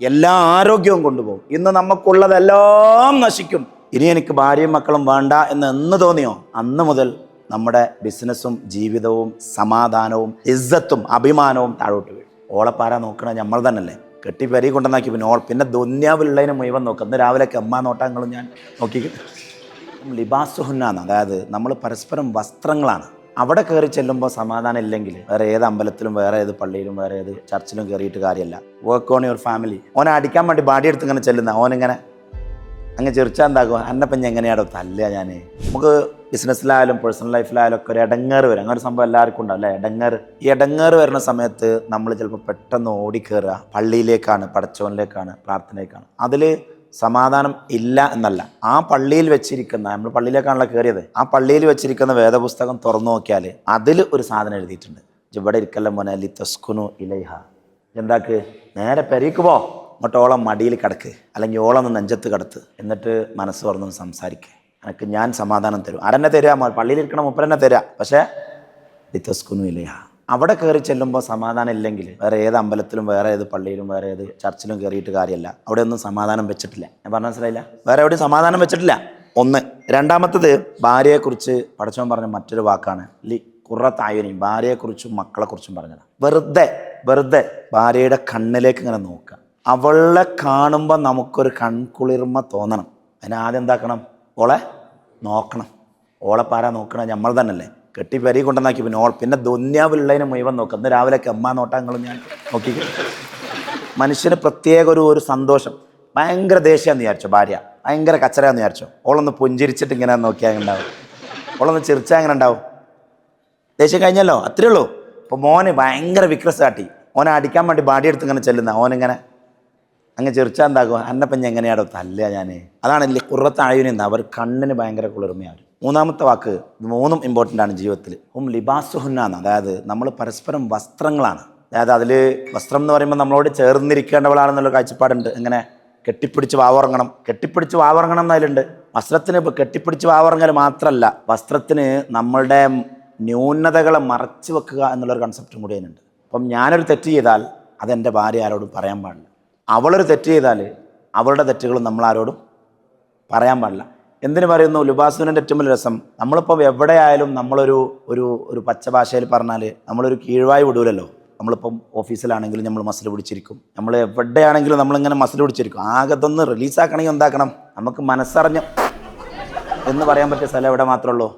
എല്ലാ ആരോഗ്യവും കൊണ്ടുപോകും. ഇന്ന് നമുക്കുള്ളതെല്ലാം നശിക്കും. ഇനി എനിക്ക് ഭാര്യയും മക്കളും വേണ്ട എന്ന് എന്ന് തോന്നിയോ? അന്ന് മുതൽ നമ്മുടെ ബിസിനസ്സും ജീവിതവും സമാധാനവും ഇസ്സത്തും അഭിമാനവും താഴോട്ട് വീഴും. ഓളപ്പാര നോക്കണത് നമ്മൾ തന്നെയല്ലേ? കെട്ടി പെരി കൊണ്ടുവന്നാക്കി പിന്നെ ഓൾ പിന്നെ ദുന്യാവിലുള്ളതിന് മുഴുവൻ നോക്കും. ഇന്ന് രാവിലെ അമ്മ നോട്ടങ്ങളും ഞാൻ നോക്കി. ലിബാസുഹുന്നാണ് അതായത് നമ്മൾ പരസ്പരം വസ്ത്രങ്ങളാണ്. അവിടെ കയറി ചെല്ലുമ്പോൾ സമാധാനം ഇല്ലെങ്കിൽ വേറെ ഏത് അമ്പലത്തിലും വേറെ ഏത് പള്ളിയിലും വേറെ ഏത് ചർച്ചിലും കയറിയിട്ട് കാര്യമല്ല. വർക്ക് ഓൺ യുവർ ഫാമിലി ഓനെ അടിക്കാൻ വേണ്ടി ബാഡി എടുത്ത് ഇങ്ങനെ ചെല്ലുന്ന ഓനിങ്ങനെ അങ്ങ് ചെറിച്ചാൽ എന്താകും? അന്നപ്പം ഞാൻ എങ്ങനെയാണോ തല്ല ഞാൻ നമുക്ക് ബിസിനസ്സിലായാലും പേഴ്സണൽ ലൈഫിലായാലും ഒക്കെ ഒരു ഇടങ്ങേറ് വരും. അങ്ങനെ ഒരു സംഭവം എല്ലാവർക്കും ഉണ്ടാവും അല്ലേ? ഇടങ്ങേറ് ഈ ഇടങ്ങേറ് വരുന്ന സമയത്ത് നമ്മൾ ചിലപ്പോൾ പെട്ടെന്ന് ഓടിക്കയറുക പള്ളിയിലേക്കാണ് പടച്ചോനിലേക്കാണ് പ്രാർത്ഥനയിലേക്കാണ്. അതിൽ സമാധാനം ഇല്ല എന്നല്ല. ആ പള്ളിയിൽ വെച്ചിരിക്കുന്ന നമ്മൾ പള്ളിയിലേക്കാണല്ലോ കയറിയത് ആ പള്ളിയിൽ വെച്ചിരിക്കുന്ന വേദപുസ്തകം തുറന്നു നോക്കിയാൽ അതിൽ ഒരു സാധനം എഴുതിയിട്ടുണ്ട്. ഇവിടെ ഇരിക്കല്ല മോനെ ലി തസ്കുനു ഇലൈഹ. എന്താക്ക്? നേരെ പെരീക്ക് പോ. എന്നിട്ട് ഓളം മടിയിൽ കിടക്ക്. അല്ലെങ്കിൽ ഓളം നെഞ്ചത്ത് കിടത്ത്. എന്നിട്ട് മനസ്സ് തുറന്നു സംസാരിക്കുക എനിക്ക് ഞാൻ സമാധാനം തരും. ആരെന്നെ തരാ പള്ളിയിൽ ഇരിക്കണ മുപ്പരെന്നെ തരാ. പക്ഷേ ലിത്തസ്കുനു ഇല്ലയാ അവിടെ കയറി ചെല്ലുമ്പോൾ സമാധാനം ഇല്ലെങ്കിൽ വേറെ ഏത് അമ്പലത്തിലും വേറെ ഏത് പള്ളിയിലും വേറെ ഏത് ചർച്ചിലും കയറിയിട്ട് കാര്യമല്ല അവിടെ ഒന്നും സമാധാനം വെച്ചിട്ടില്ല. ഞാൻ പറഞ്ഞ മനസ്സിലായില്ല? വേറെ എവിടെയും സമാധാനം വെച്ചിട്ടില്ല. ഒന്ന്. രണ്ടാമത്തത് ഭാര്യയെക്കുറിച്ച് പഠിച്ചവൻ പറഞ്ഞ മറ്റൊരു വാക്കാണ്. ലി കുറത്തായനെയും ഭാര്യയെക്കുറിച്ചും മക്കളെക്കുറിച്ചും പറഞ്ഞതാണ്. വെറുതെ വെറുതെ ഭാര്യയുടെ കണ്ണിലേക്ക് ഇങ്ങനെ നോക്കുക. അവളെ കാണുമ്പോൾ നമുക്കൊരു കൺകുളിർമ തോന്നണം. അതിനാദ്യം എന്താക്കണം? ഓളെ നോക്കണം. ഓളെ പാരാ നോക്കണം നമ്മൾ തന്നെയല്ലേ? കെട്ടി പെരി കൊണ്ടുവന്നാക്കി പിന്നെ ഓൾ പിന്നെ ദുന്യാവിലുള്ളതിനെ മുഴുവൻ നോക്കുക ഇന്ന് രാവിലെയൊക്കെ അമ്മ നോട്ടങ്ങളും ഞാൻ നോക്കി. മനുഷ്യന് പ്രത്യേക ഒരു ഒരു സന്തോഷം. ഭയങ്കര ദേഷ്യമെന്ന് വിചാരിച്ചോ ഭാര്യ. ഭയങ്കര കച്ചറയാന്ന് വിചാരിച്ചോ. ഓളൊന്ന് പുഞ്ചിരിച്ചിട്ട് ഇങ്ങനെ നോക്കിയാൽ ഉണ്ടാവും? ഓളൊന്ന് ചിരിച്ചാൽ എങ്ങനെ ഉണ്ടാവും? ദേഷ്യം കഴിഞ്ഞല്ലോ? അത്രേ ഉള്ളൂ. അപ്പോൾ മോന് ഭയങ്കര വിക്രസ് കാട്ടി ഓനെ അടിക്കാൻ വേണ്ടി ബാഡി എടുത്ത് ഇങ്ങനെ ചെല്ലുന്ന. ഓനിങ്ങനെ അങ്ങ് ചെറിച്ചാൽ എന്താകും? അന്നപ്പം ഞാൻ എങ്ങനെയാടോ തല്ല ഞാൻ അതാണ് കുറത്ത് അഴിയുന്ന അവർ കണ്ണിന് ഭയങ്കര കുളിർമയാണ് മൂന്നാമത്തെ വാക്ക് മൂന്നും ഇമ്പോർട്ടന്റ് ആണ് ജീവിതത്തിൽ ഹും ലിബാസുഹുന്നാണ് അതായത് നമ്മൾ പരസ്പരം വസ്ത്രങ്ങളാണ്. അതായത് അതിൽ വസ്ത്രം എന്ന് പറയുമ്പോൾ നമ്മളോട് ചേർന്നിരിക്കേണ്ടവളാണെന്നുള്ള കാഴ്ചപ്പാടുണ്ട്. എങ്ങനെ? കെട്ടിപ്പിടിച്ച് വാവറങ്ങണം. കെട്ടിപ്പിടിച്ച് വാവറങ്ങണം എന്നതിലുണ്ട് വസ്ത്രത്തിന് ഇപ്പോൾ കെട്ടിപ്പിടിച്ച് വാവറങ്ങൽ മാത്രമല്ല വസ്ത്രത്തിന് നമ്മളുടെ ന്യൂനതകളെ മറച്ചു വെക്കുക എന്നുള്ളൊരു കൺസെപ്റ്റും കൂടി അതിനുണ്ട്. അപ്പം ഞാനൊരു തെറ്റ് ചെയ്താൽ അതെന്റെ ഭാര്യ ആരോടും പറയാൻ പാടില്ല. അവളൊരു തെറ്റ് ചെയ്താൽ അവളുടെ തെറ്റുകളും നമ്മളാരോടും പറയാൻ പാടില്ല. എന്തിനു പറയുന്നു? ലുബാസുവിന്റെ ഏറ്റവും വലിയ രസം നമ്മളിപ്പോൾ എവിടെ ആയാലും നമ്മളൊരു ഒരു ഒരു പച്ച ഭാഷയിൽ പറഞ്ഞാൽ നമ്മളൊരു കീഴ്വായി വിടൂലല്ലോ. നമ്മളിപ്പം ഓഫീസിലാണെങ്കിലും നമ്മൾ മസിൽ പിടിച്ചിരിക്കും. നമ്മൾ എവിടെയാണെങ്കിലും നമ്മളിങ്ങനെ മസിൽ പിടിച്ചിരിക്കും. ആകെ ഇതൊന്ന് റിലീസാക്കണമെങ്കിൽ എന്താക്കണം? നമുക്ക് മനസ്സറിഞ്ഞ് എന്ന് പറയാൻ പറ്റിയ സ്ഥലം എവിടെ മാത്രമേ ഉള്ളൂ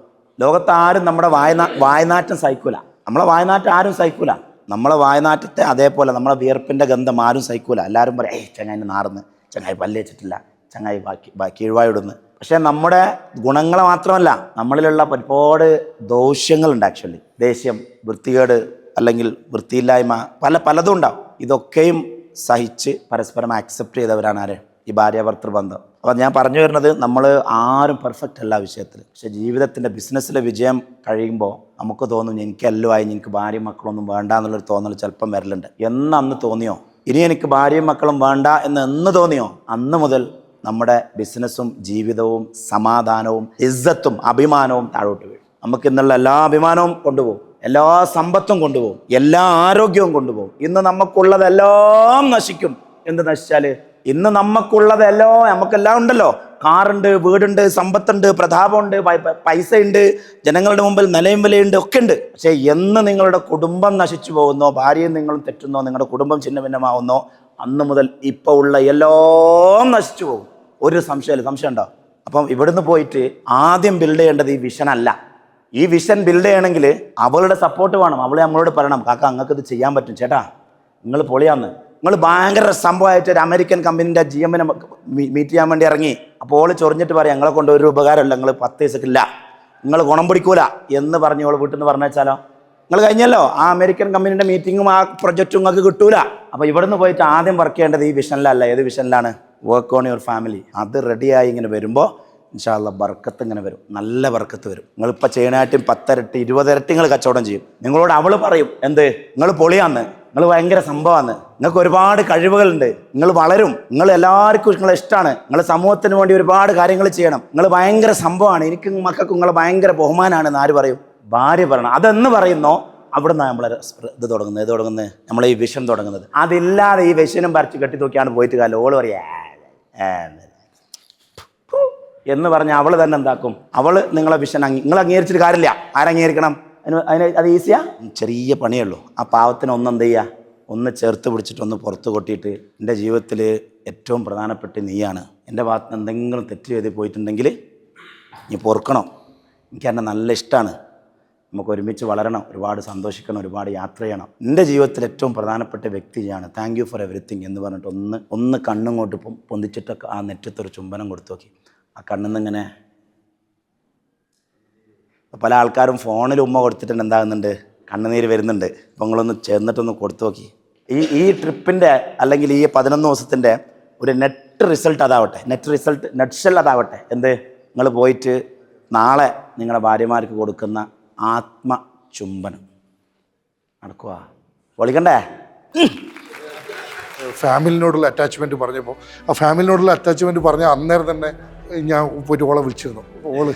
ലോകത്ത് ആരും നമ്മുടെ വായനാ വായനാറ്റം സഹിക്കൂല. നമ്മളെ വായനാറ്റം ആരും സഹിക്കൂല. നമ്മളെ വായനാറ്റത്തെ അതേപോലെ നമ്മളെ വിയർപ്പിന്റെ ഗന്ധം ആരും സഹിക്കൂല. എല്ലാവരും പറയും ഏയ് ചങ്ങായി നാറുന്നു. ചങ്ങായി പല്ലേച്ചിട്ടില്ല ചങ്ങായി ബാക്കി ബാക്കി കീഴ്വായിടുന്ന് പക്ഷേ നമ്മുടെ ഗുണങ്ങൾ മാത്രമല്ല നമ്മളിലുള്ള ഒരുപാട് ദോഷ്യങ്ങളുണ്ട് ആക്ച്വലി ദേഷ്യം വൃത്തികേട് അല്ലെങ്കിൽ വൃത്തിയില്ലായ്മ പല പലതും ഉണ്ടാവും. ഇതൊക്കെയും സഹിച്ച് പരസ്പരം ആക്സെപ്റ്റ് ചെയ്തവരാണ് ആര്? ഈ ഭാര്യാഭർത്തൃ ബന്ധം. അപ്പോൾ ഞാൻ പറഞ്ഞു വരുന്നത് നമ്മൾ ആരും പെർഫെക്റ്റ് അല്ല വിഷയത്തിൽ പക്ഷേ ജീവിതത്തിന്റെ ബിസിനസ്സിലെ വിജയം കഴിയുമ്പോൾ നമുക്ക് തോന്നും എനിക്ക് എല്ലുമായി എനിക്ക് ഭാര്യയും മക്കളൊന്നും വേണ്ട എന്നുള്ളൊരു തോന്നൽ ചിലപ്പം വരലുണ്ട്. എന്ന് അന്ന് തോന്നിയോ? ഇനി എനിക്ക് ഭാര്യയും മക്കളും വേണ്ട എന്ന് എന്ന് തോന്നിയോ? അന്ന് മുതൽ നമ്മുടെ ബിസിനസ്സും ജീവിതവും സമാധാനവും ഇസ്സത്തും അഭിമാനവും താഴോട്ട് വീഴും. നമുക്ക് ഇന്നുള്ള എല്ലാ അഭിമാനവും കൊണ്ടുപോകും. എല്ലാ സമ്പത്തും കൊണ്ടുപോകും. എല്ലാ ആരോഗ്യവും കൊണ്ടുപോകും. ഇന്ന് നമുക്കുള്ളതെല്ലാം നശിക്കും. എന്ത് നശിച്ചാൽ ഇന്ന് നമുക്കുള്ളതെല്ലാം നമുക്കെല്ലാം ഉണ്ടല്ലോ. കാറുണ്ട് വീടുണ്ട് സമ്പത്തുണ്ട് പ്രതാപമുണ്ട് പൈസയുണ്ട് ജനങ്ങളുടെ മുമ്പിൽ നിലയും വിലയുണ്ട് ഒക്കെ ഉണ്ട് പക്ഷേ എന്ന് നിങ്ങളുടെ കുടുംബം നശിച്ചു പോകുന്നോ ഭാര്യയും നിങ്ങളും തെറ്റുന്നോ നിങ്ങളുടെ കുടുംബം ഛിന്ന ഭിന്നമാവുന്നോ അന്ന് മുതൽ ഇപ്പോൾ ഉള്ള എല്ലാം നശിച്ചു പോകും. ഒരു സംശയമില്ല സംശയം ഉണ്ടോ? അപ്പം ഇവിടുന്ന് പോയിട്ട് ആദ്യം ബിൽഡ് ചെയ്യേണ്ടത് ഈ വിഷൻ അല്ല. ഈ വിഷൻ ബിൽഡ് ചെയ്യണമെങ്കിൽ അവളുടെ സപ്പോർട്ട് വേണം. അവളെ നമ്മളോട് പറയണം കാക്ക അങ്ങക്ക് ഇത് ചെയ്യാൻ പറ്റും ചേട്ടാ. നിങ്ങൾ പൊളിയാന്ന്. നിങ്ങൾ ഭയങ്കര സംഭവമായിട്ട് ഒരു അമേരിക്കൻ കമ്പനീന്റെ ജി എമ്മിനെ മീറ്റ് ചെയ്യാൻ വേണ്ടി ഇറങ്ങി. അപ്പോൾ ഓൾ ചൊറിഞ്ഞിട്ട് പറയാം ഞങ്ങളെ കൊണ്ട് ഒരു ഉപകാരമില്ല നിങ്ങൾ പത്ത് ദിവസത്തില്ല നിങ്ങൾ ഗുണം പിടിക്കൂല. എന്ന് പറഞ്ഞ് ഓൾ വീട്ടിൽ നിന്ന് പറഞ്ഞാലോ നിങ്ങൾ കഴിഞ്ഞല്ലോ? ആ അമേരിക്കൻ കമ്പനിയുടെ മീറ്റിങ്ങും ആ പ്രൊജക്റ്റും നിങ്ങൾക്ക് കിട്ടൂല. അപ്പോൾ ഇവിടുന്ന് പോയിട്ട് ആദ്യം വർക്ക് ചെയ്യേണ്ടത് ഈ വിഷനിലല്ല ഏത് വിഷനിലാണ് വർക്ക് ഓൺ യുവർ ഫാമിലി അത് റെഡിയായി ഇങ്ങനെ വരുമ്പോൾ ഇൻഷാല്ല ബർക്കത്ത് ഇങ്ങനെ വരും. നല്ല ബർക്കത്ത് വരും. നിങ്ങളിപ്പോൾ ചെയ്യണായിട്ടും പത്തരട്ടി ഇരുപതരട്ടി നിങ്ങൾ കച്ചവടം ചെയ്യും. നിങ്ങളോട് അവൾ പറയും എന്ത്? നിങ്ങൾ പൊളിയാന്ന്. നിങ്ങൾ ഭയങ്കര സംഭവമാണ് നിങ്ങൾക്ക് ഒരുപാട് കഴിവുകളുണ്ട്. നിങ്ങൾ വളരും. നിങ്ങൾ എല്ലാവർക്കും നിങ്ങളെ ഇഷ്ടമാണ് നിങ്ങൾ സമൂഹത്തിന് വേണ്ടി ഒരുപാട് കാര്യങ്ങൾ ചെയ്യണം. നിങ്ങൾ ഭയങ്കര സംഭവമാണ് എനിക്ക് മക്കൾക്ക് നിങ്ങൾ ഭയങ്കര ബഹുമാനമാണ് എന്ന് ആര് പറയും? ഭാര്യ പറയണം. അതെന്ന് പറയുന്നോ? അവിടെ നിന്നാണ് നമ്മളെ ഇത് തുടങ്ങുന്നത്. ഇത് തുടങ്ങുന്നത്? നമ്മളെ ഈ വിഷം തുടങ്ങുന്നത്. അതില്ലാതെ ഈ വിഷനും പറിച്ച് കെട്ടി തൂക്കിയാണ് പോയിട്ട് കാലം. ഓൾ പറയാ "ആ, ആ, എന്ന്." പറഞ്ഞ അവൾ തന്നെ എന്താക്കും? അവൾ നിങ്ങളെ വിഷൻ നിങ്ങൾ അംഗീകരിച്ചിട്ട് കാര്യമില്ല. ആരംഗീകരിക്കണം അതിന് അതിന് അത് ഈസിയാ? ചെറിയ പണിയുള്ളൂ. ആ പാവത്തിന് ഒന്ന് എന്ത് ചെയ്യുക ഒന്ന് ചേർത്ത് പിടിച്ചിട്ട് ഒന്ന് പുറത്ത് കൊട്ടിയിട്ട് എന്റെ ജീവിതത്തിൽ ഏറ്റവും പ്രധാനപ്പെട്ട നീയാണ്. എന്റെ ഭാഗത്ത് എന്തെങ്കിലും തെറ്റ് ചെയ്ത് പോയിട്ടുണ്ടെങ്കിൽ നീ പൊറുക്കണം. എനിക്ക് എന്നെ നല്ല ഇഷ്ടമാണ് നമുക്ക് ഒരുമിച്ച് വളരണം ഒരുപാട് സന്തോഷിക്കണം ഒരുപാട് യാത്ര ചെയ്യണം. എന്റെ ജീവിതത്തിൽ ഏറ്റവും പ്രധാനപ്പെട്ട വ്യക്തിയാണ് താങ്ക് യു ഫോർ എവറിത്തിങ് എന്ന് പറഞ്ഞിട്ട് ഒന്ന് ഒന്ന് കണ്ണുങ്ങോട്ട് പൊന്തിച്ചിട്ടൊക്കെ ആ നെറ്റത്തൊരു ചുംബനം കൊടുത്തു നോക്കി. ആ ഇങ്ങനെ പല ആൾക്കാരും ഫോണിൽ ഉമ്മ കൊടുത്തിട്ടുണ്ട് എന്താകുന്നുണ്ട്? കണ്ണുനീര് വരുന്നുണ്ട്. അപ്പോൾ നിങ്ങളൊന്ന് ചേർന്നിട്ടൊന്ന് കൊടുത്തു നോക്കി. ഈ ഈ ട്രിപ്പിന്റെ അല്ലെങ്കിൽ ഈ പതിനൊന്ന് ദിവസത്തിന്റെ ഒരു നെറ്റ് റിസൾട്ട് അതാവട്ടെ. നെറ്റ് റിസൾട്ട് നെറ്റ്ഷെൽ അതാവട്ടെ. എന്ത്? നിങ്ങൾ പോയിട്ട് നാളെ നിങ്ങളുടെ ഭാര്യമാർക്ക് കൊടുക്കുന്ന ആത്മ ചുംബനം നടക്കുക പൊളിക്കണ്ടേ ഫാമിലിനോടുള്ള അറ്റാച്ച്മെന്റ് പറഞ്ഞപ്പോൾ ആ ഫാമിലിനോടുള്ള അറ്റാച്ച്മെന്റ് പറഞ്ഞ അന്നേരം തന്നെ ഞാൻ പോയിട്ട് ഓളെ വിളിച്ചിരുന്നു. ഓൾ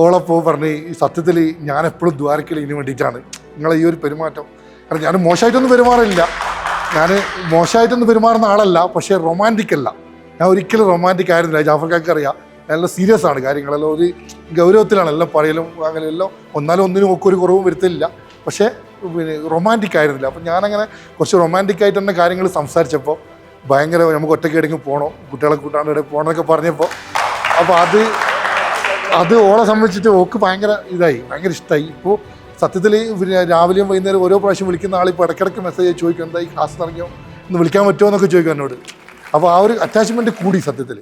ഓളെ പോ പറഞ്ഞ് സത്യത്തിൽ ഞാൻ എപ്പോഴും ദ്വാരക്കൽ ഇതിന് വേണ്ടിയിട്ടാണ്. നിങ്ങളെ ഈ ഒരു പെരുമാറ്റം കാരണം ഞാൻ മോശമായിട്ടൊന്നും പെരുമാറില്ല. ഞാൻ മോശമായിട്ടൊന്നും പെരുമാറുന്ന ആളല്ല പക്ഷേ റൊമാന്റിക് അല്ല. ഞാൻ ഒരിക്കലും റൊമാന്റിക് ആയിരുന്നില്ല. ജാഫർക്കാർക്ക് അറിയാം നല്ല സീരിയസ് ആണ് കാര്യങ്ങളെല്ലാം. ഒരു ഗൗരവത്തിലാണ് എല്ലാം പറയലും അങ്ങനെ എല്ലാം ഒന്നാലും ഒന്നിനും ഒക്കെ ഒരു കുറവും വരുത്തില്ല. പക്ഷേ പിന്നെ റൊമാന്റിക് ആയിരുന്നില്ല. അപ്പം ഞാനങ്ങനെ കുറച്ച് റൊമാന്റിക് ആയിട്ട് തന്നെ കാര്യങ്ങൾ സംസാരിച്ചപ്പോൾ ഭയങ്കര നമുക്ക് ഒറ്റയ്ക്ക് എവിടെയെങ്കിലും പോകണോ കുട്ടികളെ കൂട്ടാണ്ട് ഇവിടെ പോകണമെന്നൊക്കെ പറഞ്ഞപ്പോൾ അപ്പോൾ അത് അത് ഓളെ സംബന്ധിച്ചിട്ട് ഓക്ക് ഭയങ്കര ഇതായി. ഭയങ്കര ഇഷ്ടമായി ഇപ്പോൾ സത്യത്തിൽ പിന്നെ രാവിലെയും വൈകുന്നേരം ഓരോ പ്രാവശ്യം വിളിക്കുന്ന ആൾ ഇപ്പോൾ ഇടയ്ക്കിടയ്ക്ക് മെസ്സേജ് ചോദിക്കും എന്തായി ക്ലാസ് തുടങ്ങിയോ ഒന്ന് വിളിക്കാൻ പറ്റുമോ? എന്നൊക്കെ ചോദിക്കും എന്നോട്. അപ്പോൾ ആ ഒരു അറ്റാച്ച്മെന്റ് കൂടി സത്യത്തിൽ